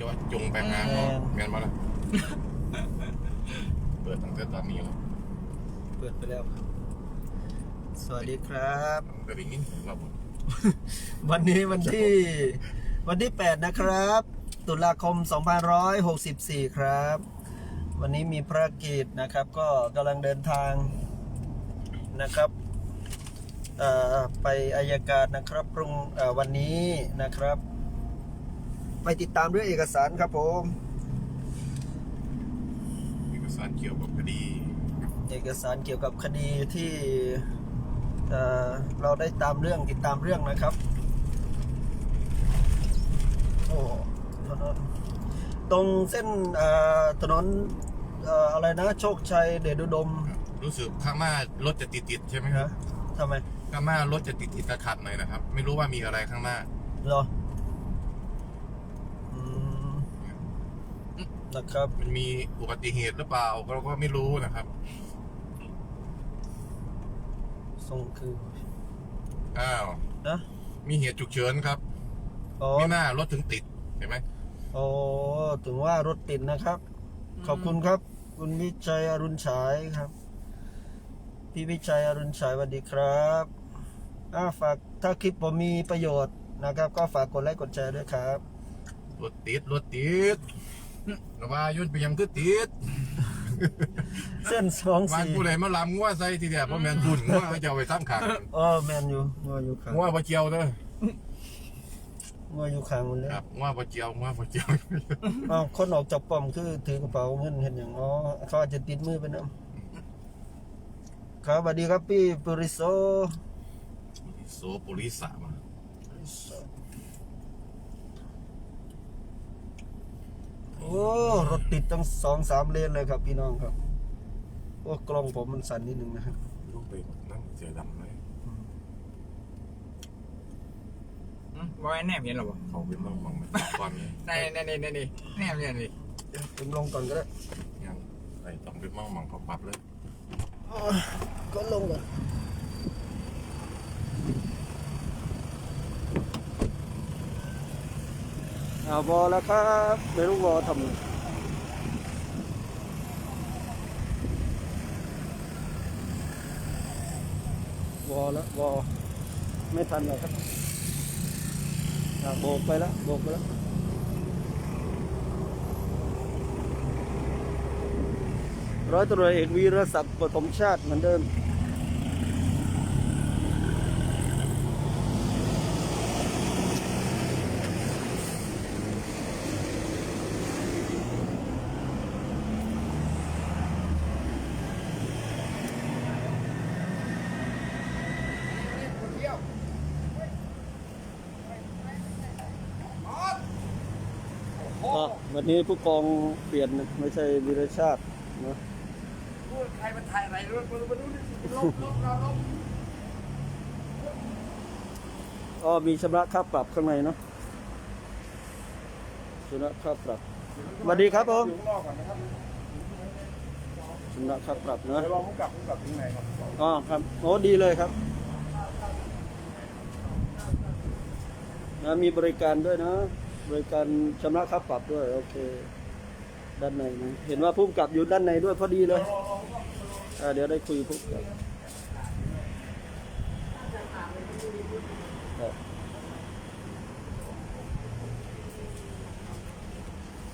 จอจงไปหาหมอแม่นบ่ล่ะเปิดตั้งแต่ตอนนี้แล้วเปิดไปแล้วครับ สวัสดีครับ ก็ได้ยินเราบ่วันนี้วันที่ วันที่ 8 นะครับ ตุลาคม 2564 ครับ วันนี้มีภารกิจนะครับ ก็กำลังเดินทางนะครับเอ่อไปอายการนะครับพรุ่งเอ่อวันนี้นะครับ ไปติดตามเรื่องเอกสารครับผม เอกสารเกี่ยวกับคดี เอกสารเกี่ยวกับคดีที่เอ่อเราได้ตามเรื่องติดตามเรื่องนะครับ โอ้ถนนตรงเส้นเอ่อถนนเอ่ออะไรนะ โชคชัยเดชอุดมรู้สึกข้างหน้ารถจะติดติดๆใช่ไหมครัฮะบทำไมข้างหน้ารถจะติดติดๆขัดๆหน่อยนะครับ ไม่รู้ว่ามีอะไรข้างหน้า เหรออื นะครับ มันมีอุบัติเหตุหรือเปล่าเราก็ไม่รู้นะครับส่งคืออ้าวนะมีเหตุฉุกเฉินครับอ๋อไม่น่ารถถึงติดเห็นไหมโอ้ถึงว่ารถติดนะครับ ขอบคุณครับ คุณวิชัยอรุณฉายครับ พี่วิชัยอรุณฉายสวัสดีครับอ่าฝากถ้าคลิปผมมีประโยชน์นะครับ ก็ฝากกดไลค์กดแชร์ด้วยครับรถติดรถติด ระว่ายุ่นไปยังคือติดเส้นสองวานสี่ผู้ใดมาลำงัวใส่ทีเดียวเพราะแมนทุนงัวจะเอาไปตั้งขางเออแมนอยู่งัวอยู่ขางงัวปลาเจียวเด้องัวอยู่ขางหมันเลยครับงัวปลาเจียวงัวปลาเจียวอ้าวคนออกจากป้อมคือถือกระเป๋าเงินเห็นอย่างอ๋อเขาอาจจะติดมือไปนะครับสวัสดีครับพี่ปุริโซโซปุริสามา อ้รถติดตั้งสองสามเลนเลยครับพี่น้องครับโอ้กล้องผมมันสั่นนิดนึงนะครับลูกไปนั่งเสือดำเลยบอยแนบเห็นหรอวะเขาเป็นมังมังก่อนนี้ในในในในในแนบเนี่ยนี่ผมลงก่อนก็ได้ยังไอ้ต้องเป็นมังมังเขาปับเลยก็ลงก่อน เอาวอแล้วครับไม่รู้วอทำวอแล้ววอไม่ทันแล้วครับโบกไปแล้วโบกไปแล้วร้อยตำรวจเอกวีรศักดิ์ปฐมชาติเหมือนเดิม อ๋อวั นนี้ผู้กองเปลี่ยนไม่ใช่วีรชาติเนอะใครมาถ่ายอะไรรถมาดูมาดูลบลบเราลบอ๋อมีชำระค่าปรับข้างในเนาะชำระค่าปรับสวัสดีครับผมชำระค่าปรับเนอะเดี๋ยวลองมุกกลับมุกกลับถึงไหนครับอ๋อครับโอ้ดีเลยครับนะมีบริการด้วยนะ บริการชำระค่าปรับด้วย โอเค ด้านในนะ เห็นว่าผู้กำกับอยู่ด้านในด้วยพอดีเลยอ่าเดี๋ยวได้คุยผู้กำกับ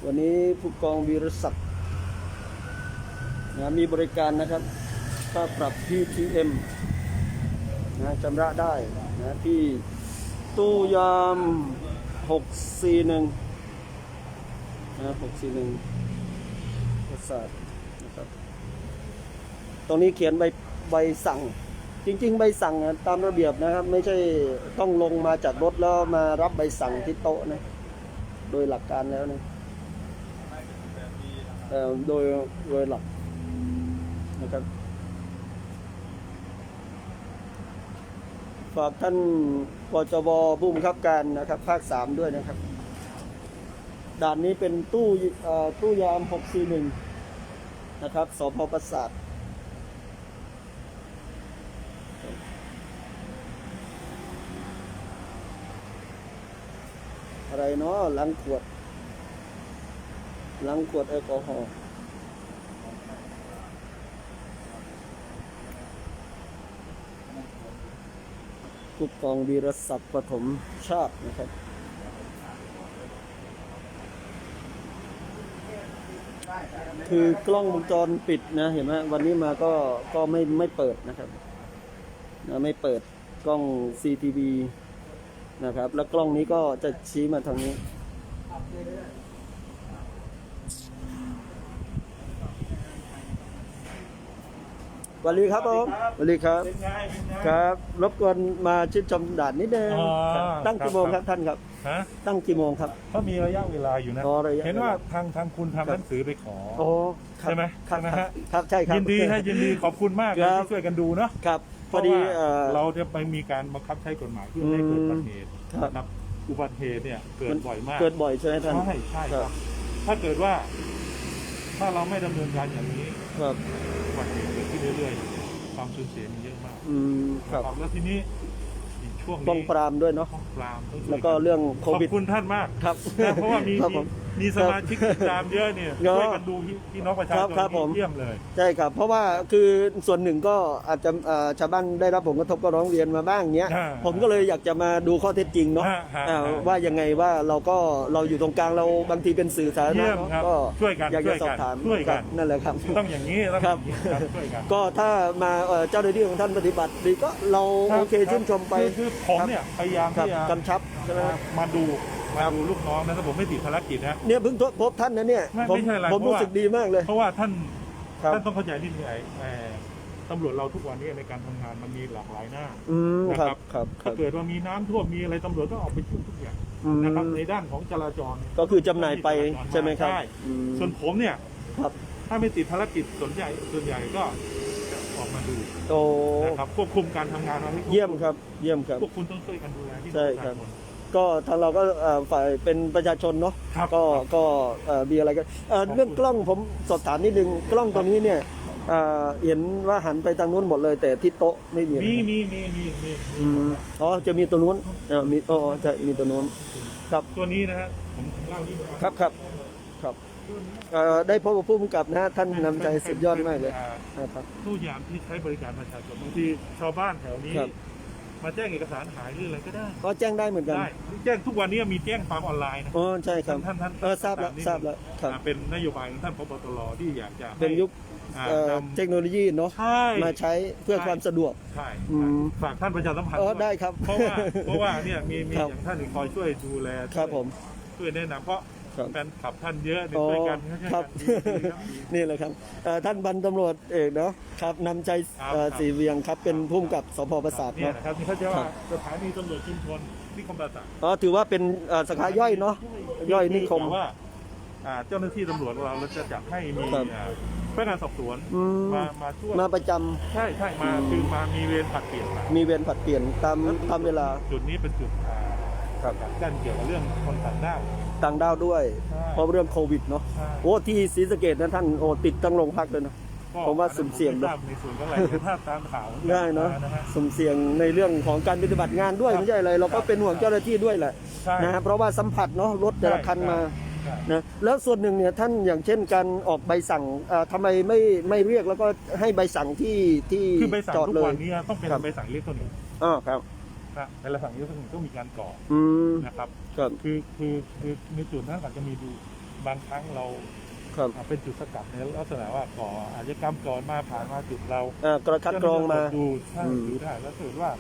วันนี้ผู้กองวีรศักดิ์นะมีบริการนะครับค่าปรับ PTM นะชำระได้นะที่ตู้ยาม 641นะ641ประสาทนะครับ ตรงนี้เขียนใบใบสั่ง จริง ๆ ใบสั่งอะตามระเบียบนะครับ ไม่ใช่ต้องลงมาจากรถแล้วมารับใบสั่งที่โต๊ะนะ โดยหลักการแล้วนะโดยโดยหลักนะครับ ฝากท่านปจบผู้บังคับการนะครับ ภาคสามด้วยนะครับ ด่านนี้เป็นตู้อ่อตู้ยาม 641 นะครับสพประสาทอะไรเนาะหลังขวดล้างขวดแอลกอฮอล์ ผู้กองวีรศักดิ์ปฐมชาตินะครับคือกล้องวงจรปิดนะเห็นไหมวันนี้มาก็ก็ไม่ไม่เปิดนะครับนะไม่เปิดกล้อง CCTV นะครับ แล้วกล้องนี้ก็จะชี้มาทางนี้ วัสดีครับผมสวัสดีครับ เป็นไงเป็นไง ครับ รบกวนมาชื่นชมด่านนิดนึงอ๋อครับตั้งกี่โมงคครัรับบ ท่านครับ ฮะตั้งกี่โมงครับ เขามีระยะเวลาอยู่นะ อ๋อระยะ เห็นว่าเวลาทางทางคุณทำหนังสือไปขอ โอ้ครับใช่ไหมครับใช่ไหมฮะ ครับใช่ครับ ยินดีให้ยินดีขอบคุณมากเลยครับ ที่ช่วยกันดูเนาะครับเพพอราะดีว่าเอ่อ เราจะไปมีการบังคับใช้กฎหมายเพื่อไม่ให้เกิดอุบัติเหตุครับ นะครับอุบัติเหตุเนี่ยเกิดบ่อยมาก เกิดบ่อยใช่ไหมท่าน ใช่ใช่ครับ ถ้าเกิดว่า ถ้าเราไม่ดำเนินการอย่างนี้ครับ อุบัติเหตุ เกิดขึ้นเรื่อยๆความสูญเสียมีเยอะมากอืมครับนะครับ แล้วทีนี้อีกช่วงป้องนี้ปรามด้วยเนาะป้องปรามต้องช่ยแล้วก็เรื่องโคขอบวิดคุณท่านมากครับ นะเพราะว่ามีครับผม มีสมาชิกติดตามเยอะเนี่ยเนอะช่วยกันดูพี่พี่น้องประชาชครันบครับผม เยี่ยมเลย ใช่ครับ เพราะว่าคือส่วนหนึ่งก็อาจจะเอ่อชาวบ้านได้รับผลกระทบก็ร้องเรียนมาบ้างเนี้ย อ่าผมก็เลยอยากจะมาดูข้อเท็จจริงเนาะฮะฮะอ่าฮะว่ายังไงว่าเราก็เราอยู่ตรงกลางเราบางทีเป็นสื่อสาธารเยี่ณะยมเนาะครับก็ช่วยกันอยากช่จะวยสอกับนถามช่วยกันนั่นแหละครับ ต้องอย่างนี้ต้องครับอย่างนี้ครับช่วยกัน ก็ถ้ามาเอ่อเจ้าหน้าที่ของท่านปฏิบัติดีก็เรารับโอเครับชื่นชมไปคือคือผมเนี่ยพยายามครับที่จะกำชับใช่ไหมครับ มาดู มาดูลูกน้องนะถ้าผมไม่ติดภารกิจนะ เนี่ยเพิ่งพบท่านนะเนี่ยไม่ผมไม่ใช่อะไรผมเพราะรู้ว่า สึกดีมากเลย เพราะว่าท่านครับ ท่านต้องเข้าใจนิดนึงไอ้ไอ้ตำรวจเราทุกวันนี้ในการทำงานมันมีหลากหลายหน้า อืมนะคครัรับบครับครัถ้าบเกิดว่ามีน้ำท่วมมีอะไรตำรวจต้องออกไปช่วยทุกอย่างอืมนะครับในด้านของจราจรก็คือจำหน่ายไปใช่ไหมครับใช่อืม ส่วนผมเนี่ยครับ ถ้าไม่ติดภารกิจส่วนใหญ่ส่วนใหญ่ก็ออกมาดูโอ้นะครับควบคุมการทำงานเราให้เยี่ยมครับ เยี่ยมครับ พวกคุณต้องช่วยกันดูแลที่ใช่ครับปะชาชน ก็ทางเราก็เอ่อฝ่ายเป็นประชาชนเนาะครับก็ครับก็เอ่อมีอะไรกันเอ่อขอบคุณเรื่องกล้องผมสอบถามนิดนึงกล้องตัวนี้เนี่ยเอ่อเห็นว่าหันไปทางนู้นหมดเลย แต่ที่โต๊ะไม่มีมีมีมีมีมีอืมอ๋อจะมีตัวนู้นเออมีอ๋อใช่มีตัวนู้นครับ ตัวนี้นะฮะผมเล่าที่ครับครับครับเอ่อได้พบกับผู้กำกับนะท่านนำใจสุดยอดมากเลยอ่นะครับ ตู้ยามที่ใช้บริการประชาชนบางทีชาวบ้านแถวนี้ครับ มาแจ้งเอกสารหายหรืออะไรก็ได้ก็แจ้งได้เหมือนกันได้แจ้งทุกวันนี้มีแจ้งความออนไลน์นะอ๋อใช่ครับท่านท่านเออทราบแล้วนี่ทราบแล้วครับอ่าเป็นนโยบายของท่านพบตรที่อยากจะให้เป็นยุคอ่าเอ่อนำเทคโนโลยีเนาะใช่มาใช้เพื่อใช่ความสะดวกใช่อืมฝากท่านประชาสัมพันธ์อ๋อวยได้ครับเพราะว่าเพราะว่าเนี่ยมีมีครับอย่างท่านคอยช่วยดูแลครับผมช่วยแนะนำเพราะ ครับแฟนขับท่านเยอะเนี่ยอ๋อช่วยกันครับช่วยกันดีครับดีนี่แหละครับเอ่อท่านพันตำรวจเอกเนาะครับนำใจครับเอ่อครับสีเวียงครับเป็นผู้กำกับสพประสาทเนี่ยเนาะนะครับที่เขาจะครัว่าบสถานีตำรวจชุมชนนิคมประสาทอ๋อถือว่าเป็นเอ่อสาขาย่อยเนาะย่อยนิคม แต่ว่าอ่า เจ้าหน้าที่ตำรวจเราเราจะจัดให้มีครับ อ่าพนักงานสอบสวนอืมมามาช่วยมาประจำใช่ใช่มาคือมามีเวรผลัดเปลี่ยนมามีเวรผลัดเปลี่ยนตามตามเวลา จุดนี้เป็นจุดอ่าครับกันเกี่ยวกับเรื่องคนต่างด้าว ต่างดาวด้วย ใช่เพราะเรื่องโควิดเนาะใช่ โอ้ที่ศรีสะเกดนะท่านโอ้ติดตั้งโรงพักเลยนะก็ผมว่าสุ่มเสี่ยงไม่นะทราบในส่วนของอะไรแต่ถ้าตามข่าวได้เนาะฮ สุ่มเสี่ยงในเรื่องของการปฏิบัติงานด้วยครับไม่ใช่อะไร เราก็เป็นห่วงเจ้าหน้าที่ด้วยแหละใช่นะฮะเพราะว่าสัมผัสเนาะรถแต่ละคันมาใช่นะแล้วส่วนหนึ่งเนี่ยท่านอย่างเช่นการออกใบสั่งเอ่อทำไมไม่ไม่เรียกแล้วก็ให้ใบสั่งที่ที่คือใบสั่งจอดทุกเลวัยนนี้ต้องเป็นครับ ใบสั่งอิเล็กทรอนิกส์อ๋อครับ นะใบสั่งอิเล็กทรอนิกส์ต้องมีการกรอกอืมนะครับ ครับ คือคือคือในจุดนั้นอาจจะมีดูบางครั้งเราครับอ่าเป็นจุดสกัดในลักษณะว่าก่ออาชญากรรมก่อนมาผ่านมาจุดเราอ่ากระคัดกรองมาดูใช่อืม ดูได้แล้วถ้าเกิดว่า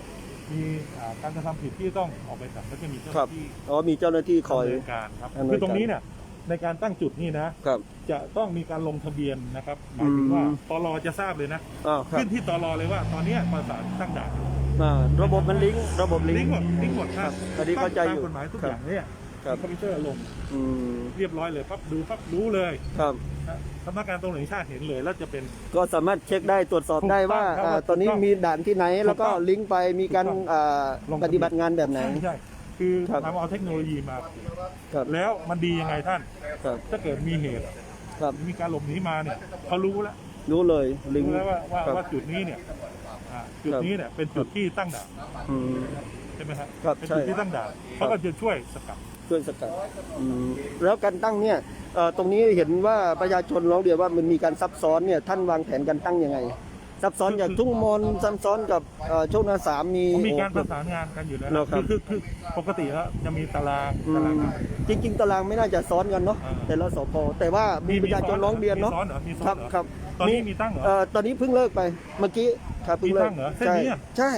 มีอ่าการกระทำผิดที่ต้องออกไปสั่งก็จะมีเจ้าหครับน้าที่อ๋อมีเจ้าหน้าที่คอย ดำเนินการครับดำเนินการ คือตรงนี้เนี่ยในการตั้งจุดนี่นะ ครับ จะต้องมีการลงทะเบียนนะครับหมายถึงว่าอืมตลจะทราบเลยนะอ๋อครับ ขึ้นที่ตลเลยว่าตอนเนี้ยประสานตั้งด่านอ่าระบบมันลิงก์ระบบลิลิงงก์ก์ หมดลิงก์หมดครับอันนี้เข้าใจอยู่ตมกฎหมายทุกครับอย่างเนี่ยครับคอมพิวเตอร์ลงอืมเรียบร้อยเลยปั๊บดูปั๊บรู้เลยครับ นะสำนักงานตำรวจแห่งชาติเห็นเลยแล้วจะเป็น ก็สามารถเช็คได้ตรวจสอบได้ว่าถูกต้องครับอ่าตอนนี้ถูกต้องมีด่านที่ไหน แล้วก็ถูกต้องลิงก์ไปมีการถูกต้อง อ่าลงทะเบียนปฏิบัติงานแบบไหน ใช่ใช่คือครับ ทำเอาเทคโนโลยีมา ครับแล้วมันดียังไงท่าน ครับถ้าเกิดมีเหตุครับมีการหลบหนีมาเนี่ยเขารู้แล้วรู้เลยลิงรู้ก์แล้วว่าว่าครับว่าจุดนี้เนี่ย อ่าจุดครับนี้เนี่ยเป็นจุดที่ตั้งด่านอืม ใช่ไหมครับครับเป็นใช่จุดที่ตั้งด่านเขาก็จะช่วยสกัดช่วยสกัดอืมแล้วการตั้งเนี่ยเอ่อตรงนี้เห็นว่าประชาชนร้องเรียนว่ามันมีการซับซ้อนเนี่ยท่านวางแผนการตั้งยังไง ซับซ้อนจากทุ่งมนซับซ้อนกับเอ่อโชคนาสามมี มีการปโอ้ระสานงานกันอยู่แล้วเหรอครับคือคือปกติแล้วจะมีตารางอืตารางมงาน จริง ๆ ตารางไม่น่าจะซ้อนกันเนาะอ่าแต่ละสพแต่ว่ามีประชาชนร้องเรียนเนาะมีซ้อนเหรอมีซ้คอรันบเหรอ ครับ ตอนนี้มีตั้งเหรอ เอ่อตอนนี้เพิ่งเลิกไปเมื่อกี้ครับเพิ่งเลิมีกตั้งเหรอเส้นใช่นี้อะใช่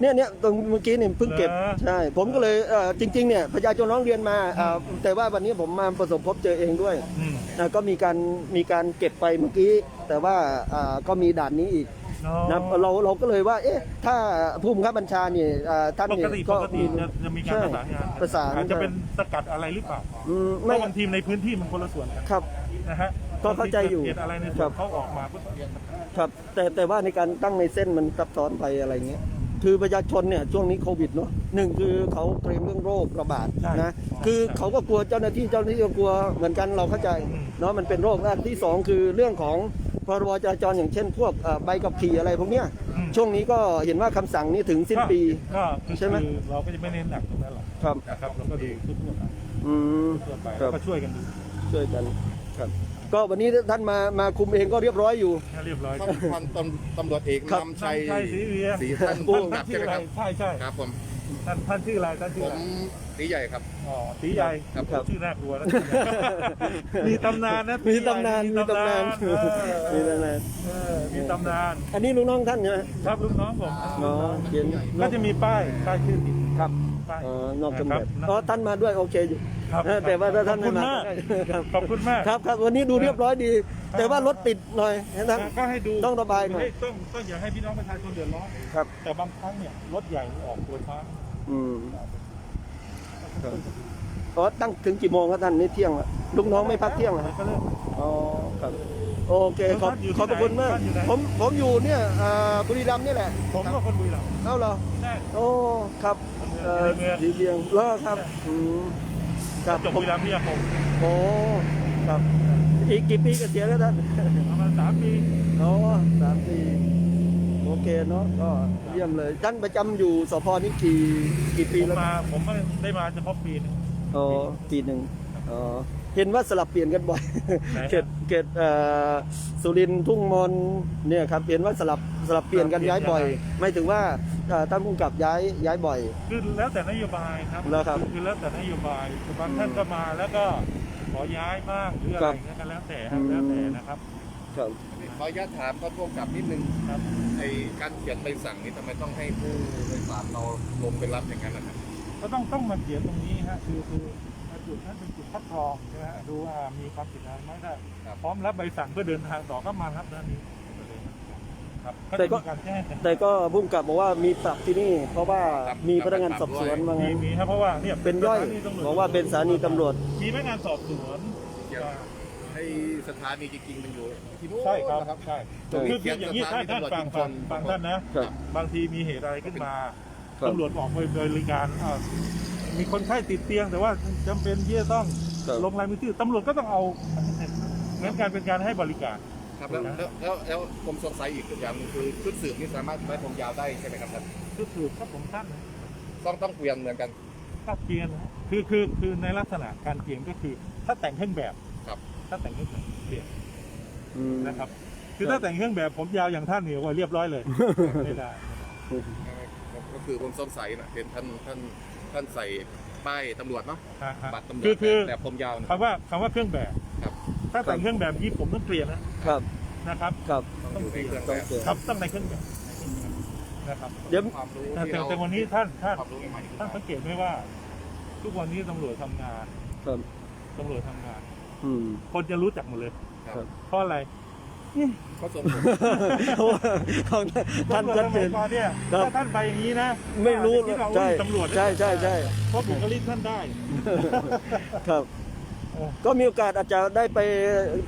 เนี่ยเนี่ยตรงเมื่อกี้เนี่ยเพิ่งเก็บเหรอ ใช่ ผมก็เลยเอ่อจริงๆเนี่ยประชาชนร้องเรียนมาอ่าแต่ว่าวันนี้ผมมาประสบพบเจอเองด้วย อืมนะก็มีการมีการเก็บไปเมื่อกี้ แต่ว่าอ่าก็มีด่านนี้อีกอ๋อนะเราเราก็เลยว่า เอ๊ะ ถ้าผู้บังคับบัญชาเนี่ยอ่าท่านปเนี่กยติปก็กติจะจะมีการประสานงานประสานอาจจะเป็นสกัดอะไรหรือเปล่าอืมเพไม่ราะบางทีมในพื้นที่มันคนละส่วนกันครับ นะฮะ ก็เข้าใจอยู่บงทีกิดเหตุอะไรในคส่รัวนบเขาออกมาปุ๊บครับแต่แต่ว่าในการตั้งในเส้นมันซับซ้อนไปอะไรเงี้ยคือประชาชนเนี่ยช่วงนี้โควิดเนาะหนึ่งคือเขาเกรงเรื่องโรคระบาดนะคือเขาก็กลัวเจ้าหน้าที่เจ้าหน้าที่ก็กลัวเหมือนกันเราเข้าใจเนาะมันเป็นโรคด้านที่สองคือเรื่องของพรบจราจรอย่างเช่น พวกเอ่อใบขับขี่อะไรพวกเนี้ยช่วงนี้ก็เห็นว่าคำสั่งนี้ถึงสิ้นปีก็คือใช่ไหมคือเราก็จะไม่เน้นหนักตรงนั้นหรอกครับนะครับเราก็ดูทั่วๆไปอืมทั่วไปครัแล้บวก็ช่วยกันดูช่วยกันครับ ก็วันนี้ท่านมามาคุมเองก็เรียบร้อยอยู่ให้เรียบร้อยท่านพันตำตำรวจเอกครับนำชัยนำชัยศรีเวียงศรีท่านโอ้ผู้กำท่ากันบชื่ใช่อไหมอะคไรรับใช่ใช่ครับผมท่านท่านชื่ออะไรท่านชื่ผออะมไรตีใหญ่ครับ อ๋อตีใหญ่ครับครับชื่อน่ากลัวนะมีตำนานนะมีตำนานมีตำนานเออมีตำนานเออมีตำนาน อันนี้ลูกน้องท่านใช่ไหมครับลูกน้องผมอ๋อเขียนก็จะมีป้ายป้ายชื่อติดครับป้ายอ๋อนอกเครื่องแบบครับอ๋อท่านมาด้วยโอเคอยู่ ครับเออแต่ว่าถ้าท่านไม่มาขอบคุณมากครับขอบคุณมากครับครับวันนี้ดูเรียบร้อยดี แต่ว่ารถติดหน่อยนะก็ให้ดูต้องระบายหน่อยให้ต้องต้องอย่าให้พี่น้องประชาชนเดือดร้อนครับ แต่บางครั้งเนี่ยรถใหญ่มันออกตัวช้าอืมครับอ๋อตั้งถึงกี่โมงครับท่านนี่เที่ยงละลูกน้องไม่พักเที่ยงเหรอก็เริ่มอ๋อครับโอเคขอบท่านอยู่ที่ขอบพระคุณมากไหนท่านอยู่ไหนผมผมอยู่เนี่ยอ่าบุรีรัมย์นี่แหละ ผมก็คนบุรีรัมย์เอ้าเหรอใช่โอ้ครับเอ่อในเมืองดีเบียงเลอครับอืม ครับจบผมบุรีรัมย์พี่ยาคมโอ้ครับอีกกี่ปีเกษียณแล้วท่านประมาณสามปีอ๋อสามปีโอเคเนาะก็เยี่ยมเลยท่านประจำอยู่สพนี่กี่กี่ปีผมแล้วมาผมไม่ได้มาเฉพาะปีหนึงอ๋อปีหนึ่งอ๋อ เห็นว่าสลับเปลี่ยนกันบ่อย ไหนฮะเขตเขตเอ่อสุรินทร์ทุ่งมนเนี่ยครับเห็นว่าสลับสลับเปลี่ยนกันย้ายบ่อย ไม่ถึงว่าเอ่อท่านผู้กำกับย้ายย้ายบ่อย คือแล้วแต่นโยบายครับแล้วครับคือแล้วแต่นโยบายบางอืมท่านก็มาแล้วก็ขอย้ายบ้างหรืออะคไรรับเงี้ยก็แล้วแต่ครับอืมแล้วแต่นะครับ ครับขออนุญาตถามก็ท่วงกลับนิดนึงครับไอการเขียนใบสั่งนี่ทำไมต้องให้ผู้โดยสารเราลงไปรับอย่างนั้นนะครับก็ต้องต้องมาเขียนตรงนี้ฮะคือคือ จุดนั้นเป็นจุดคัดกรองใช่ไหมฮะดูว่ามีความผิดอะไรไหมได้ครับ พร้อมรับใบสั่งเพื่อเดินทางต่อก็มารับด้านนี้ครับก็แต่จะก็ มีการแจ้งกันแต่ก็ผู้กำกับบอกว่ามีปรับที่นี่ เพราะว่ามีพนักงานสอบสวนมามีงั้นมีครับเพราะว่าเนี่ยเป็นย่อยสถนีตำรวจบอกว่าเป็นสถานีตำรวจ มีพนักงานสอบสวนเกี่ยว ไอสถานีจริงๆมันอยู่ที่นู้นใช่ครับนะครับ ใช่ตรงนี้คือคืออย่างนี้เขีท่ายนนท่านสถานีฟังตำรวจฟังฟังชุมชนท่านนะ ครับ บางทีมีเหตุอะไรขึ้นมาครับ ตำรวจบอกบริการอ่า มีคนไข้ติดเตียง แต่ว่าจำเป็นที่จะต้องครับ ลงลายมือชื่อตำรวจก็ต้องเอาเหมือนการเป็นการให้บริการ ครับแล้วแล้วแล้วแล้วผมสงสัยอีกอย่างหนึงคือชุดสืบนี่สามารถไว้ผมยาวได้ใช่ไหมครับท่านก็คือครับผมท่านนะต้องต้องเกวียนเหมือนกัน ถ้าเปลี่ยนนะคือคือคือในลักษณะการเปลี่ยนก็คือ ถ้าแต่งเครื่องแบบครับ ถ้าแต่งเครื่องแบบเปลี่ยนอืม นะครับ คือครับถ้าแต่งเครื่องแบบผมยาวอย่างท่านเนี่ยว่าเรียบร้อยเลยไม่ได้ ก็คือผมสงสัยนะเห็นท่านท่าน ท่านใส่ป้ายตำรวจเนาะฮะฮะ บัตรตำรวจคือคือแต่ผมยาวนะคำว่าคำว่าเครื่องแบบครับถ้าแต่งเครื่องแบบนี้ผมต้องเปลี่ยนนะครับนะครับ ครับต้องอยู่ในเครื่องต้แบองบเปลี่ยนครับต้องในเครื่องแบบนะครับเดี๋ยว ความรู้แต่ที่แต่เราแต่วันนี้ท่านท่านความรู้ใหม่ๆท่านสังเกตไหมว่า ทุกวันนี้ตำรวจทำงานครับ ตำรวจทำงาน อืม คนจะรู้จักหมดเลย ครับ เพราะอะไรก็สมผล เพราะว่าของท่านตำรวจชัดสเจมัยนก่อนเนี่ยครับ ถ้าท่านไปอย่างนี้นะไม่รู้อาจจะคิดว่าใช่อุ้ยตำรวจใช่ใช่ใช่เพราะบุคลิกท่านได้ ครับเออก็มีโอกาสอาจจะได้ไป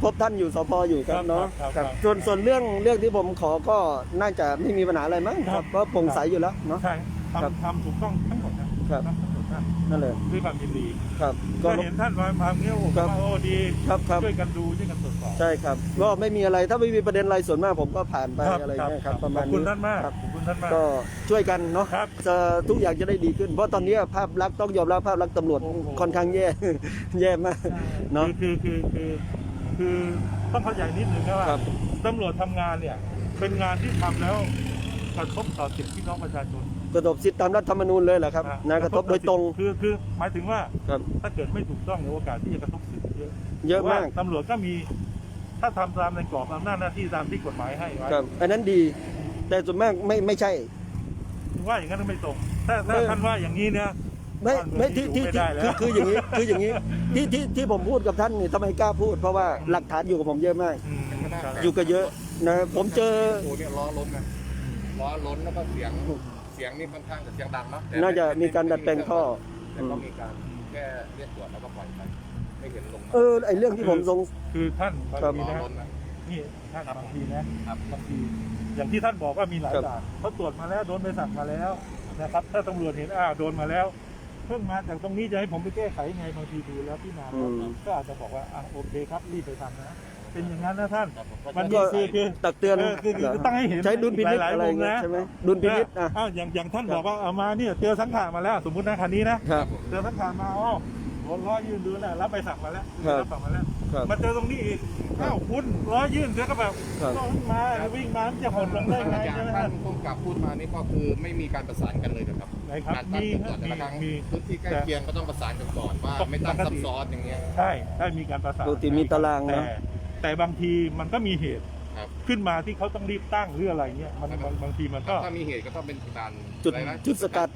พบท่านอยู่สพอยู่ครับครับเนาะครับครับครับส่วนส่วนเรื่องเรื่องที่ผมขอก็น่าจะไม่มีปัญหาอะไรมั้งคครัรับบเพราะโปร่งใสอยู่แล้วเนาะ ใช่ครับทำทำถูกต้องทั้งหมดนะครับทำทั้งหมด นะนั่นเลยด้วยความยินดีครับก็ ก็เห็นท่านมามาเงี้ยผมครับว่าโอ้ดีครับครับ ช่วยกันดูช่วยกันตรวจสอบใช่ครับ ก็ไม่มีอะไรถ้าไม่มีประเด็นอะไรส่วนมากผมก็ผ่านไปอะไรเงี้ยครับประมาณขอบคุณนี้ท่านมากครับ ขอบคุณคุณท่านมาก ก็ช่วยกันเนาะครับจะทุกอย่างจะได้ดีขึ้น เพราะตอนนี้ภาพลักษณ์ต้องยอมรับภาพลักษณ์ตำรวจโอ้โห ค่อนข้างแย่ แย่มากเนาะ คือคือคือคือคือต้องเข้าใจนิดนึงนะว่าครับ ตำรวจทำงานเนี่ย เป็นงานที่ทำแล้วกระทบต่อสิทธิพี่น้องประชาชน กระทบสิทธิตามรัฐธรรมนูญเลยเหรอครับนะกระทบโดยตรงคือคือหมายถึงว่าครับถ้าเกิดไม่ถูกต้องในยโอกาสที่จะกระทบสิทธิเยอะเยอะมากพรว่ตำรวจก็มี ถ้าทำตามในกรอบอำนาจหน้าที่ตามที่กฎหมายให้ไว้ครับอันนั้นดี แต่ส่วนมากไม่ไม่ใช่ว่าอย่างนั้นไม่ตรงถ้าถ้าเออท่านว่าอย่างนี้เนี่ยไม่ไม่บ้านเมืองที่ที่อยู่ไม่ที่ได้แล้วคือคืออย่างนี้คืออย่างนี้ที่ที่ที่ผมพูดกับท่านนี่ทำไมกล้าพูด เพราะว่าหลักฐานอยู่กับผมเยอะมากอืมครับอยู่กับเยอะนะผมเจอโอ้เนี่ยล้อล้นนะล้อล้นแล้วก็เสียงเสียงนี่ค่อนข้างจะเสียงดังเนาะแต่น่าจะมีการดัดแปลงท่อ แต่ก็มีการแค่เรียกตรวจแล้วก็ปล่อยไปไม่เห็นลงมาเออไอเรื่องที่ผมสง คือท่านบางครับทีล้อนะล้นนะ นี่ท่านบางทีนะครับ บางทีอย่างที่ท่านบอกว่ามีหลายครับ ด่านเขาตรวจมาแล้วโดนใบสั่งมาแล้วนะครับ ถ้าตำรวจเห็นอ้าวโดนมาแล้ว เพิ่งมาจากตรงนี้จะให้ผมไปแก้ไขยังไงบางทีดูแล้วพี่นาอืม ก็อาจจะบอกว่าอะโอเคครับรีบไปทำนะ เป็นอย่างนั้นนะท่านครับผมมันก็คือคือตักเตือนเออคือคือตั้งให้เห็นใช้ดุลพินิจหลายๆอะไรมุมเงี้ยนะใช่ไหมดุลพินิจอะอ้าวอย่างอย่างท่านบอกว่าเอามาเนี่ยเจอสังขารมาแล้ว สมมตินะคันนี้นะครับเจอสังขารมาอ๋อโดนล้อยืนดูนะรับใบสั่งมาแล้วครับรับสั่งมาแล้วครับมาเจอตรงนี้อีกอ้าวคุณล้อยื่นเดี๋ยวก็แบบครับก็วิ่งมาวิ่งมามันจะหดลงได้ไงอย่างใช่ไหมท่าฮะนผู้กำกับพูดมานี่ก็คือไม่มีการประสานกันเลยนะครับไหนครับการตั้งมีจุดตรวจแต่ละครั้งมีพื้นที่ใกล้เคียงก็ต้องประสานกันก่อนว่าไม่ตั้งซับซ้อนอย่างเงี้ยใช่ได้มีการประสานปกติมีตารางแต่นะ แต่บางทีมันก็มีเหตุครับ ขึ้นมาที่เขาต้องรีบตั้งหรืออะไรเงี้ยมันบางบางทีมันก็ ถ้ามีเหตุก็ต้องเป็นการจุดอะไรนะจุดสกัด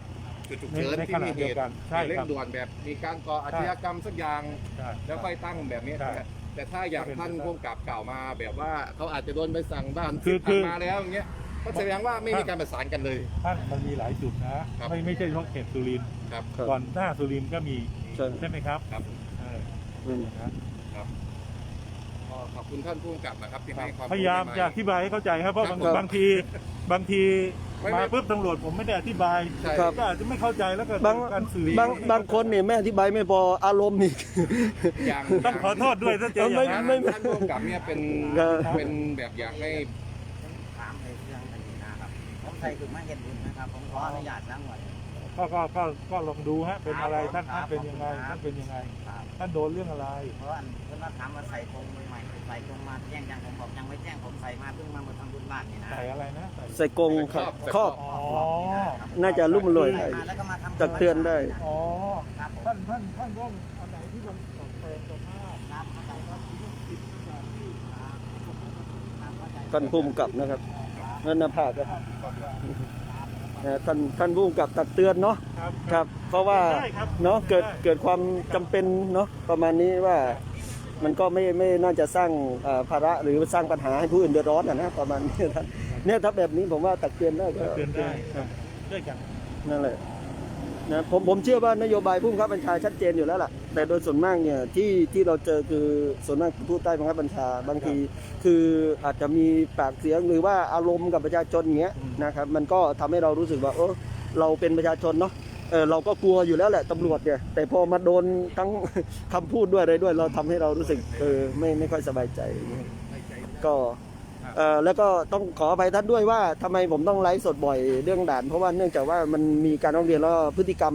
จุดฉุกเฉินในที่ขณะมีเดีเหยวตุกันใช่เร่ครังบด่วนแบบมีการก่ออาชญากรรมสักอย่าง ใช่ แล้วค่อยตั้งแบบนี้ ใช่แต่แต่ถ้าอย่างก็เป็นท่านไปได้ผู้กำกับกล่าวมาแบบว่าเขาอาจจะโดนใบสั่งบ้านคือที่คือผ่านมาแล้วอย่างเงี้ยก็แสดงว่าไม่มีการประสานกันเลย ท่านมันมีหลายจุดนะครับ ไม่ไม่ใช่เฉพาะเขตสุรินทร์ครับ ครับ ก่อนหน้าสุรินทร์ก็มีใช่ ใช่ไหมครับครับ เอออืม นะก็ ขอบคุณท่านผู้กำกับนะครับที่ให้ความรู้พยายามใหจะอธิบายให้เข้าใจครับเพราะครับบางครับบางทีบางทีไม่ไม่มาปุ๊บตำรวจผมไม่ได้อธิบายใช่ครับ ก็อาจจะไม่เข้าใจแล้วก็บางการสื่อบางบางคนเนี่ยแม่อธิบายไม่พออารมณ์อีกอย่างต้องขอโทษด้วยถ้าเจออไม่ย่างนั้นไม่ท่านผู้กำกับเนี่ยเป็นครับเป็นแบบอย่างให้ถามในเรื่องคดีนะครับผมใส่ถึงมาเห็นบุญนะครับผมขออนุญาตล้างหน่อยก็ก็ก็ก็ลองดูฮะเป็นอะไรครับท่านท่านครับเป็นยังไงครับท่านเป็นยังไงครับท่านโดนเรื่องอะไรเพราะว่าเพื่อนมาถามว่าใส่ตรงใหม่ๆใส่ตรงมาแจ้งยังผมบอกยังไม่แจ้งผมใส่มาเพิ่งมาเมื่อทำบุญบ้านนี่นะใส่อะไรนะใส่ใส่กรงครับครอบ อ๋อน่าจะรุ่มรวยใส่มาแล้วก็มาทำตักเตือนได้ อ๋อครับผมท่านท่านท่านต้องอันไหนที่มันตกแปลงสภาพครับเข้าใจครับท่านภูมิกับนะครับนั่นนะภาคครับนะท่านท่านภูมิกับตักเตือนเนาะครับครับเพราะว่าได้ครับเนาะเกิดได้เกิดความจำเป็นเนาะประมาณนี้ว่า มันก็ไม่ไม่น่าจะสร้างเอ่อภาระหรือสร้างปัญหาให้ผู้อื่นเดือดร้อนนะนะประมาณนี้ท่านเนี่ยถ้าแบบนี้ผมว่าตักเตือนได้ก็เตือนได้ครับด้วยกันนั่นแหละนะผมผมเชื่อว่านโยบายผู้บังคับบัญชาชัดเจนอยู่แล้วล่ะ แต่โดยส่วนมากเนี่ยที่ที่เราเจอคือส่วนมากคือผู้ใต้บังคับบัญชาบางที คืออาจจะมีปากเสียงหรือว่าอารมณ์กับประชาชนอย่างเงี้ยนะครับมันก็ทำให้เรารู้สึกว่าเออเราเป็นประชาชนเนาะ เออเราก็กลัวอยู่แล้วแหละตำรวจเนี่ยแต่พอมาโดนทั้งคำพูดด้วยอะไรด้วย เราทำให้เรารู้สึกเออไม่ไม่ค่อยสบายใจ ก็เอ่อแล้วก็ต้องขออภัยท่านด้วยว่าทำไมผมต้องไลฟ์สดบ่อยเรื่องด่าน เพราะว่าเนื่องจากว่ามันมีการร้องเรียนแล้วพฤติกรรม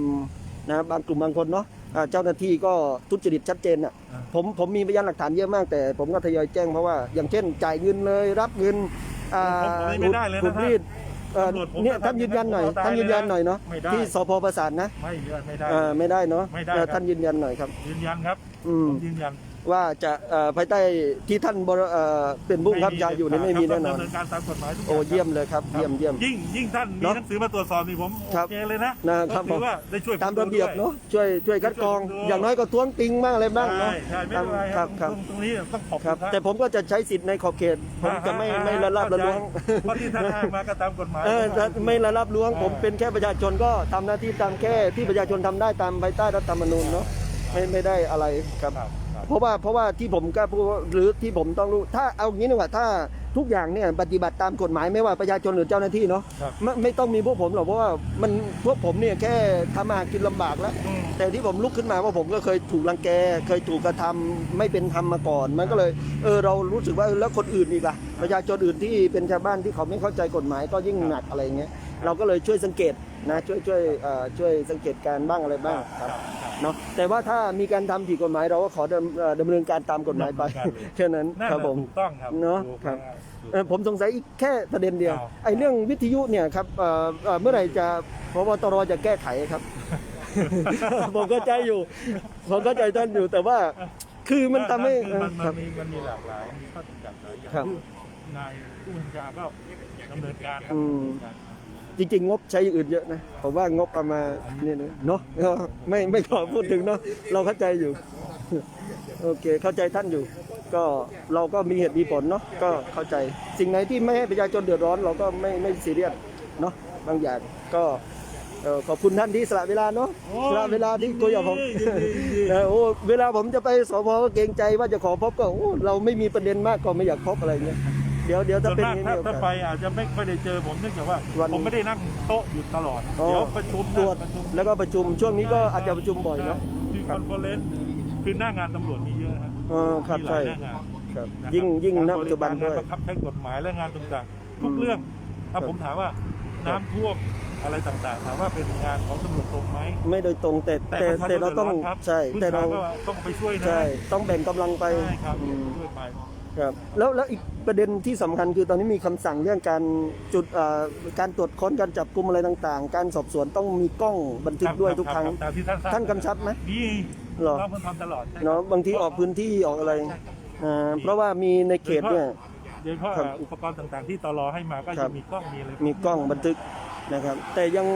นะบางกลุ่มบางคนเนาะอ่าเจ้าหน้าที่ก็ทุจริตชัดเจนอะผมผมมีพยานหลักฐานเยอะมาก แต่ผมก็ทยอยแจ้งเพราะว่าอย่างเช่น จ่ายเงินเลยรับเงินอ่าผมผมไม่ได้เลยนะขุดรีด เอ่อตำรวจผมเนี่ยจะท่านยืนยันหน่อยทำท่านยืนยันหน่อยเนาะไม่ได้ ที่สพประสานนะไม่ได้ไม่ได้อ่าไม่ได้เนาะไม่ได้เออครับท่านยืนยันหน่อยครับ ยืนยันครับอืม ผมยืนยัน ว่าจะเอ่อภายใต้ที่ท่านบรเอ่อเป็นผู้บังคับบัญชาอยู่นี่ไม่มีแน่นอนดำเนินการตามกฎหมายทุกโอ้เยี่ยมเลยครับเยี่ยมเยี่ยมยิ่งยิ่งท่านมีเนอะหนังสือมาตรวจสอบนี่ผมครับโอเคเลยนะนะครับก็ถือว่าได้ช่วยตามระเบียบผมด้วยเนาะช่วยช่วยคัดกรองช่วยผมด้วยอย่างน้อยก็ท้วงติงบ้างอะไรบ้างเนาะใช่ใช่ไม่เป็นไรคครัรับบครับตรงตรงนี้ต้องขอบคคุรับณครับแต่ผมก็จะใช้สิทธิ์ในขอบเขตผมจะไม่ไม่ละลาบละล้วงเพราะที่ท่านอ้างมาก็ตามกฎหมายเออถ้าไม่ละลาบล้วงอ่าผมเป็นแค่ประชาชนก็ทำหน้าที่ตามแค่ที่ประชาชนทำได้ตามภายใต้รัฐธรรมนูญเนาะไม่ไม่ได้อะไรครับครับครับ เพราะว่าเพราะว่าที่ผมกล้าพูดว่าหรือที่ผมต้องรู้ถ้าเอางี้ดีกว่าถ้าทุกอย่างเนี่ยปฏิบัติตามกฎหมายไม่ว่าประชาชนหรือเจ้าหน้าที่เนาะครับไม่ไม่ต้องมีพวกผมหรอกเพราะว่ามันพวกผมเนี่ยแค่ทำมาหากินลำบากแล้วอืมแต่ที่ผมลุกขึ้นมาว่าผมก็เคยถูกรังแก เคยถูกกระทำไม่เป็นธรรมมาก่อน มันก็เลยเออเรารู้สึกว่าเออแล้วคนอื่นอีกล่ะประชาชนอื่นที่เป็นชาวบ้านที่เขาไม่เข้าใจกฎหมายก็ยิ่งหนักอะไรเงี้ยเราก็เลยช่วยสังเกตนะช่วยช่วยเอ่อช่วยสังเกตการณ์บ้างอะไรบ้างครับ เนาะแต่ว่าถ้ามีการทำผิดกฎหมายเราก็ขอดำเอ่อดำเนินการตามกฎหมายไปดำเนินการเลย แค่นั้นนั่นครับแหละผม ถูกต้องครับเนอะถูกครับ ถูก เอ่อผมสงสัยอีกแค่ประเด็นเดียวอ้าวไอ้เรื่องวิทยุเนี่ยครับเอ่อเอ่อเมื่อไหร่จะพบตรจะแก้ไขครับ ผมเข้าใจอยู่ ผมเข้าใจท่านอยู่แต่ว่า คือมันทำให้คือมันคมัรันบ มีมันมีหลากหลายมีข้อจำกัดหลายอย่างครับนายผู้บัญชาการก็ดำเนินการครับอืม จริงๆ งบใช้อย่างอื่นเยอะนะผมว่างบประมาณเนี่ยนะเนาะเออไม่ไม่ขอพูดถึงเนาะเราเข้าใจอยู่ โอเค เข้าใจท่านอยู่ ก็เราก็มีเหตุมีผลเนาะก็เข้าใจสิ่งไหนที่ไม่ให้ประชาชนเดือดร้อน เราก็ไม่ไม่ซีเรียสเนาะบางอย่างก็เอ่อขอบคุณท่านที่สละเวลาเนาะโอ้สละเวลาที่คุยกับผมยินดียินดีเออโอ้เวลาผมจะไปสพก็เกรงใจว่าจะขอพบก็โอ้เราไม่มีประเด็นมากก็ไม่อยากพบอะไรเงี้ย เดี๋ยวเดี๋ยวส่ถ้าวนเป็นมากอย่างถ้านี้ถ้าไปอาจจะไม่ค่อยได้เจอผมเนื่องจากว่าวัน ผมไม่ได้นั่งโต๊ะอยู่ตลอดอ๋อเดี๋ยวประชุมตรวจนั่งประชุมแล้วก็ประชุมช่วงนี้ก็อาจจะประชุมบ่อยเนาะคือคอนเฟอเรนซ์คือหน้างานตำรวจมีเยอะครับเออครับมีหใช่ลายหน้างานครับนะครับ ยิ่งยิ่งณการปัจจุบันด้วยงาบังคับใช้กฎหมายและงานต่างๆ ทุกอืมเรื่องครัถ้าบ ผมถามว่าน้ำท่วมอะไรต่างๆ ถามว่าเป็นงานของตำรวจตรงไหมไม่โดยตรงแต่แต่แต่ประชาชแต่นเราต้องดืดครับใช่ผู้แต่เราชายก็ต้องไปช่วยนะใช่ต้องแบ่งกำลังไปใช่ครับอืมช่วยไป ครับแล้วแล้วอีกประเด็นที่สำคัญคือตอนนี้มีคำสั่งเรื่องการจุดเอ่อการตรวจค้นการจับกลุ่มอะไรต่างๆ การสอบสวนต้องมีกล้องบันทึกด้วยทุกครั้งตามที่ท่านทราบท่านกำชับไหมนี่เหรอเราเพิ่งทำตลอดใช่ครับเนาะบางทีออกพื้นที่ออกอะไรใช่ครับอ่าเพราะว่ามีในเขตเนี่ยโดยเฉพาะครับอุปกรณ์ต่างๆที่ตลอให้มาก็ครัจะบมีกล้องมีอะไรมีกล้องบันทึกนะครับ แต่ยัง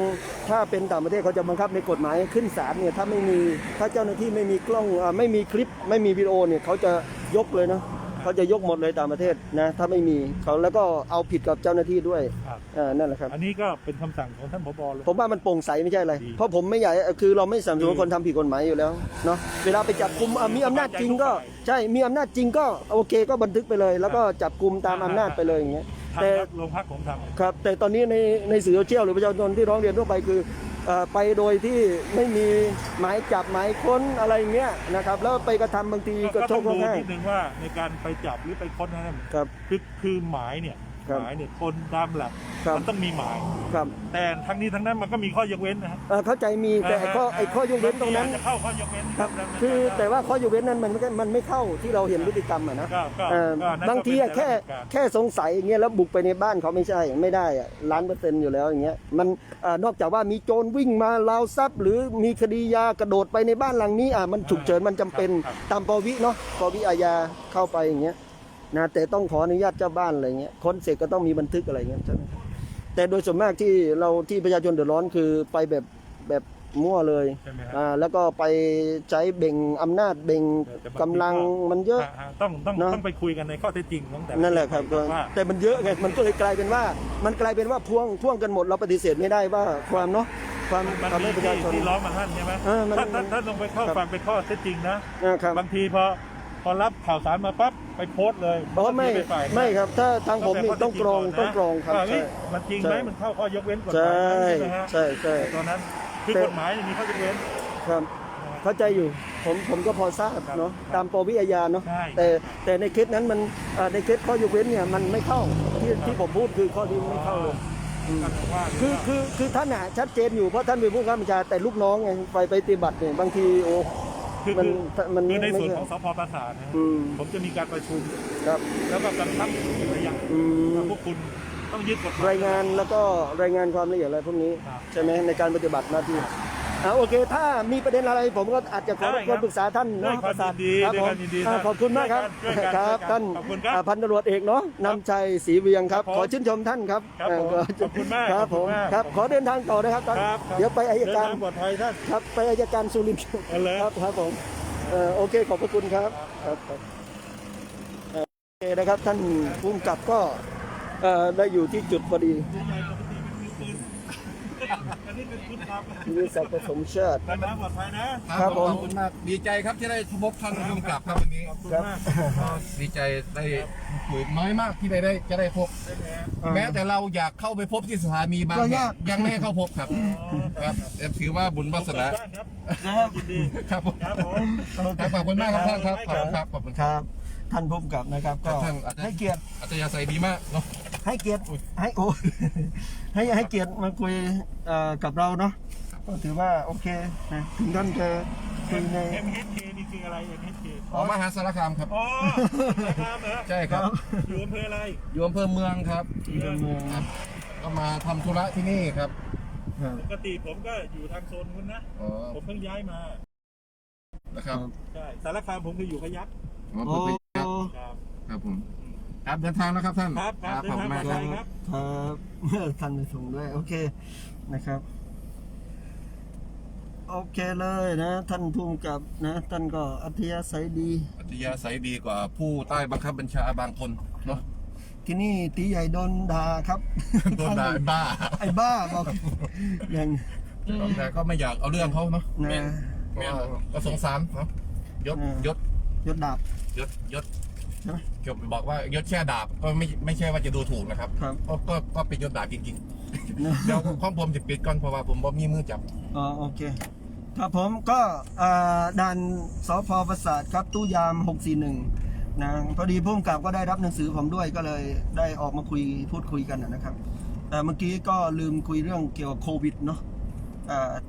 ถ้าเป็นต่างประเทศเขาจะบังคับในกฎหมายขึ้นศาลเนี่ยถ้าไม่มีถ้าเจ้าหน้าที่ไม่มีกล้องอ่าไม่มีคลิปไม่มีวิดีโอเนี่ยเขาจะยกเลยนะ เขาจะยกหมดเลยต่างประเทศนะถ้าไม่มีเขาแล้วก็เอาผิดกับเจ้าหน้าที่ด้วยครับอ่านั่นแหละครับ อันนี้ก็เป็นคำสั่งของท่านผบเลย ผมว่ามันโปร่งใสไม่ใช่อะไร ดี เพราะผมไม่อยากคือเราไม่สนับสนุนดีคนทำผิดกฎหมายอยู่แล้วเนาะเวลาไปจับกลุ่มอะมีอำนาจจริงก็สบายใจทุกฝ่ายใช่มีอำนาจจริงก็โอเคก็บันทึกไปเลย แล้วก็จับกลุ่มตามอำนาจไปเลยอย่างเงี้ยทางแต่ โรงพักผมทำ ครับแต่ตอนนี้ในในสื่อโซเชียลหรือประชาชนที่ร้องเรียนทั่วไปคือเอ่อ ไปโดยที่ไม่มีหมายจับหมายค้นอะไรอย่างเงี้ยนะครับ แล้วไปกระทำบางทีก็ก็โชต้อคงก็ดูง่ายนิดนึงว่าในการไปจับหรือไปค้นนั้นครับคือคือหมายเนี่ย ครับหมายเนี่ยคนตามหลักครับ มันต้องมีหมาย ครับแต่ทั้งนี้ทั้งนั้นมันก็มีข้อยกเว้นนะฮะเอ่อเข้าใจมีแต่ไอ้ข้อไอ้ข้อยกเว้นตรงนั้นบาทีอาจจะเข้าข้อยกเว้นครับดำเนินคือการได้แต่ว่าข้อยกเว้นนั้นมันไม่มันไม่เข้าที่เราเห็นพฤติกรรมอะนะก็ก็เอ่อก็นั่นก็บางทีอะเป็นแค่แต่ละเหตุการณ์ แค่สงสัยอย่างเงี้ยแล้วบุกไปในบ้านเขาไม่ใช่ไม่ได้อะล้านเปอร์เซ็นต์อยู่แล้วอย่างเงี้ยมันเอ่อนอกจากว่ามีโจรวิ่งมาราวทรัพย์ หรือมีคดียากระโดดไปในบ้านหลังนี้อะมันฉุกเฉินมันจำเป็นครับ ตามปวิเนาะปวิอาญาเข้าไปอย่างเงี้ย นะแต่ต้องขออนุญาตเจ้าบ้านอะไรเงี้ยคนเสร็จก็ต้องมีบันทึกอะไรเงี้ยใช่ไหมครับแต่โดยส่วนมากที่เราที่ประชาชนเดือดร้อนคือไปแบบแบบมั่วเลยใช่ไหมฮะอ่าแล้วก็ไปใช้เบ่งอำนาจเบ่งแต่บางทีกำลังมันเยอะฮะต้องต้องเนอะ ต้องไปคุยกันในข้อเท็จจริงของแต่นั่นแหละครับว่า แต่มันเยอะไงมันก็เลยกลายเป็นว่า มันกลายเป็นว่าพ่วงพ่วงกันหมดเราปฏิเสธไม่ได้ว่าความเนาะความมันทำมีให้ประชาที่ชน ที่ร้องมาท่านใช่ไหมเออมันท่านท่านท่านลงไปเข้าครับ ฟังเป็นข้อเท็จจริงนะนะครับ บางทีพอ พอรับข่าวสารมาปั๊บไปโพสต์เลยเพราะไม่บางทีปฝ่ายนะไม่ครับ ถ้าทางผมนี่แต่ข้ต้องกรองเท็จจต้องกรองครับว่าใช่เฮ้ยมันจริงไหมใช่ มันเข้าข้อยกเว้นกฎหใช่มายไหมใช่ไหมฮะใช่ใช่ตอนนั้นคือแต่กฎหมายเนี่ยมีข้อยกเว้น ครับ เข้าใจอยู่ผมผมก็พอทราบครับเนาะตามปวิอาญาเนาะใช่ แต่แต่ในเคสนั้นมันอ่าในเคสข้อยกเว้นเนี่ยมันไม่เข้าที่ที่ผมพูดคือข้อที่ไม่เข้าเลย ท่านบอกว่าคือคือคือท่านอะชัดเจนอยู่เพราะท่านเป็นผู้ข้าราชการแต่ลูกน้องไงไปไปปฏิบัติเนี่ยบางทีโอ้ คือมันคือมันคือในไม่ส่วนไม่ของสพประสาทนะอืมผมจะมีการประชุม ครับ แล้วก็กำชับอยู่ระยะอืม ว่าพวกคุณต้องยึดกฎหมาย รายงานแล้วก็รายงานความละเอียดอะไรพวกนี้ ครับ ใช่ไหมในการปฏิบัติหน้าที่อ่า โอเค ถ้ามีประเด็นอะไรผมก็อาจจะขอได้รบคกรัวนบปรึกษาท่านด้วยเนาะความประสานยินดีครับด้วยผมความยินดีอ่าครับขอบคุณมากครับช่วยกันครับช่วยกันท่านขอบคุณครับอ่าพันตำรวจเอกเนาะนำชัยศรีเวียงครับครับผมขอชื่นชมท่านครับครับผมอ่าขอบคุณมากครับขผอบคุมณมากครับขอเดินทางต่อนะครับท่านครับครับเดี๋ยวไปอายการเดินทงปลอดภัยท่านครับไปอายการสุรินทร์เอาเลยครับครับผมเอ่อโอเคขอบพระคุณครับครับครับเอ่อโอเคนะครับท่านผู้กำกับก็เอ่อได้อยู่ที่จุดพอดีใหญ่ปกติมั นคือปืนนนี้เป็นชุดครับวิรศักดิ์ผสมชาติไปมาปลอดภัยนะ ครับผม ขอบคุณมากดีใจครับที่ได้พบท่านผู้กำกับครับวันนี้ขอบคุณครับมากก็ดีใจได้คุยน้อยมากที่ได้ได้จะได้พบ แม้แต่เราอยากเข้าไปพบที่สถานีบางก็แห่ยางกยังไม่ให้เข้าพบครับครับถือว่าบุญวาสนาครับนะครับยินดีครับผมครับผมครับขอบคุณมากครับท่านครับขอบคุณครับขอบคุณคครับรับ ท่านผู้กำกับนะครับ ก็ท่านอาจจะให้เกียรติอัตยาศัยดีมากเนาะ ให้เกียรติให้โอ้ให้ให้เกียรติมาคุยเอ่อกับเราเนาะก็ถือว่าโอเคนะถึงท่านจะคุยในเอ็มเอสเคนี่คืออะไรเอ็มเอสเคอ๋อมหาสารคามครับอ๋อนะครับเหรอใช่ครับอยู่อำเภออะไรอยู่อำเภอเมืองครับที่เมืองครับก็มาทำธุระที่นี่ครับครับปกติผมก็อยู่ทางโซนนู้นนะอ๋อผมเพิ่งย้ายมานะครับใช่สารคามผมคืออยู่พยัคฆ์อ๋อโอ้เพิ่งไปครับครับครับผม ครับเดินทางนะครับท่านครับครับขอบคุณมากเดิคนรับทางปลอดภัย ครับครับท่านไปส่งด้วย โอเคนะครับ โอเคเลยนะ ท่านผู้กำกับนะ ท่านก็อัธยาศัยดี อัธยาศัยดีกว่าผู้ใต้บังคับบัญชาบางคนเนาะที่นี่ตีใหญ่โดนด่าครับ โดนด่าบ้าไอ้บ้าบอกอย่างแต่ก็ไม่อยากเอาเรื่องเขาเนาะนะแม่นแม่นก็สงสารเนาะยศอืมยศยศดาบยศยศใช่ไหม เกี่ยวบอกว่ายศแค่ดาบก็ไม่ไม่ใช่ว่าจะดูถูกนะครับครับ ก็ก็ก็เป็นยศดาบจริงนะๆเดี๋ยวข้อผมจะปิดก่อนเพราะว่าผมบ่มีมือจับ อ๋อโอเค ครับผมก็อ่าด่านสพประสาทครับตู้ยาม 641นะพอดีผู้กำกับก็ได้รับหนังสือผมด้วยก็เลยได้ออกมาคุยพูดคุยกันนะครับ แต่เมื่อกี้ก็ลืมคุยเรื่องเกี่ยวกับโควิดเนาะอ่า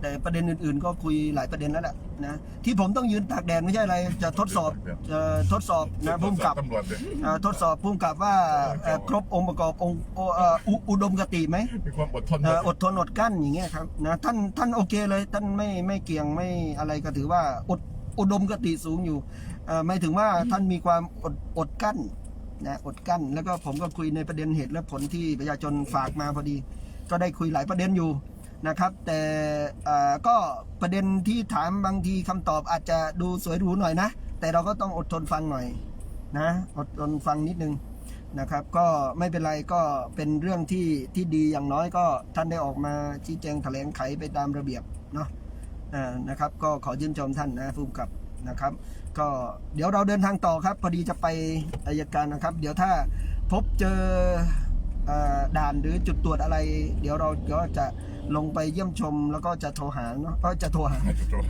แต่ประเด็นอื่นๆ ก็คุยหลายประเด็นแล้วแหละนะที่ผมต้องยืนตากแดดไม่ใช่อะไรจะทดสอบจะทดสอบนะผู้กำกับตำรวจเลยอ่าทดสอบผู้กำกับว่าเอ่อครบองค์ประกอบองค์โอเอ่ออุอุดมคติไหมมีความอดทนเอ่ออดทนอดกลั้นอย่างเงี้ยครับนะท่านท่านโอเคเลยท่านไม่ไม่เกี่ยงไม่อะไรก็ถือว่าอดอุดมคติสูงอยู่เอ่อไม่ถึงว่าท่านมีความอดอดกลั้นนะอดกลั้นแล้วก็ผมก็คุยในประเด็นเหตุและผลที่ประชาชนฝากมาพอดี ก็ได้คุยหลายประเด็นอยู่ นะครับ แต่ก็ประเด็นที่ถามบางทีคำตอบอาจจะดูสวยหรูหน่อยนะ แต่เราก็ต้องอดทนฟังหน่อยนะอดทนฟังนิดนึงนะครับ ก็ไม่เป็นไรก็เป็นเรื่องที่ที่ดีอย่างน้อยก็ท่านได้ออกมาชี้แจงแถลงไขไปตามระเบียบเนาะนะครับ ก็ขอชื่นชมท่านนะผู้กับนะครับ ก็เดี๋ยวเราเดินทางต่อครับ พอดีจะไปอายการนะครับ เดี๋ยวถ้าพบเจออด่านหรือจุดตรวจอะไร เดี๋ยวเราก็จะ ลงไปเยี่ยมชมแล้วก็จะโทรหาเนาะก็จะโทรหา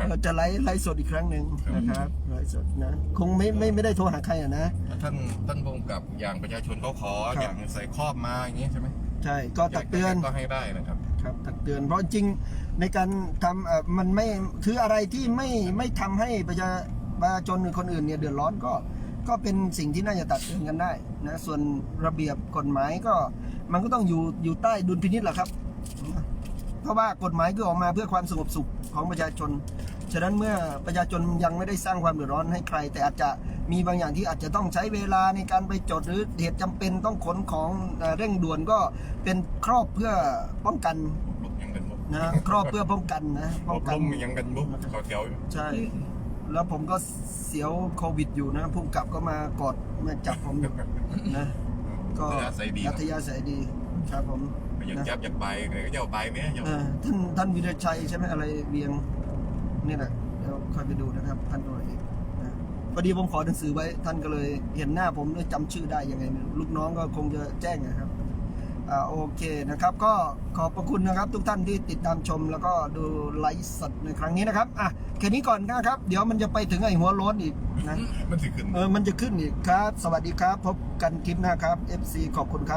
เราจะไลฟ์ไลฟ์สดอีกครั้งหนึ่งนะครับไลฟ์สดนะคงไม่ไม่ไม่ได้โทรหาใครอะนะ ท่านท่านผู้กำกับอย่างประชาชนเขาขอครับ อย่างใส่ครอบมาอย่างนี้ใช่ไหมใช่ก็ตักเตือนก็ให้ได้นะครับ ครับตักเตือนเพราะจริงๆในการทำเอ่อมันไม่คืออะไรที่ไม่ไม่ทำให้ประชาประชาชนหรือคนอื่นเนี่ยเดือดร้อนก็ก็เป็นสิ่งที่น่าจะตักเตือนกันได้นะส่วนระเบียบกฎหมายก็มันก็ต้องอยู่อยู่ใต้ดุลพินิจแหละครับ เพราะว่ากฎหมายก็ออกมาเพื่อความสงบสุขของประชาชน ฉะนั้นเมื่อประชาชนยังไม่ได้สร้างความเดือดร้อนให้ใคร แต่อาจจะมีบางอย่างที่อาจจะต้องใช้เวลาในการไปจดหรือเหตุจำเป็นต้องขนของเอ่อเร่งด่วนก็เป็นครอบเพื่อป้องกันบุกยังกันบุกนะครอบเพื่อป้องกันนะป้องกันล้มยังกันบุกขอแถวอยู่ใช่แล้วผมก็เสียวโควิดอยู่นะพุ่งกลับก็มากอดมาจับผมอยู่นะ ก็อัธยาศัยดีครับอัธยาศัยดีครับผม ยังนะจับอยากไปเลยก็จะเอาไปไหมจะเออท่านท่านวิรชัยใช่ไหมอะไรเวียงนี่แหละเดี๋ยวค่อยไปดูนะครับท่านตัวเอกนะพอดีผมขอหนังสือไว้ท่านก็เลยเห็นหน้าผมเลยจำชื่อได้ยังไงไม่รู้ลูกน้องก็คงจะแจ้งนะครับอ่าโอเคนะครับ ก็ขอบพระคุณนะครับ ทุกท่านที่ติดตามชมแล้วก็ดูไลฟ์สดในครั้งนี้นะครับอะแค่นี้ก่อนนะครับ เดี๋ยวมันจะไปถึงไอ้หัวโล้นอีกนะ มันสิขึ้น เออ มันจะขึ้นอีกครับ สวัสดีครับ พบกันคลิปหน้าครับ FC ขอบคุณครับ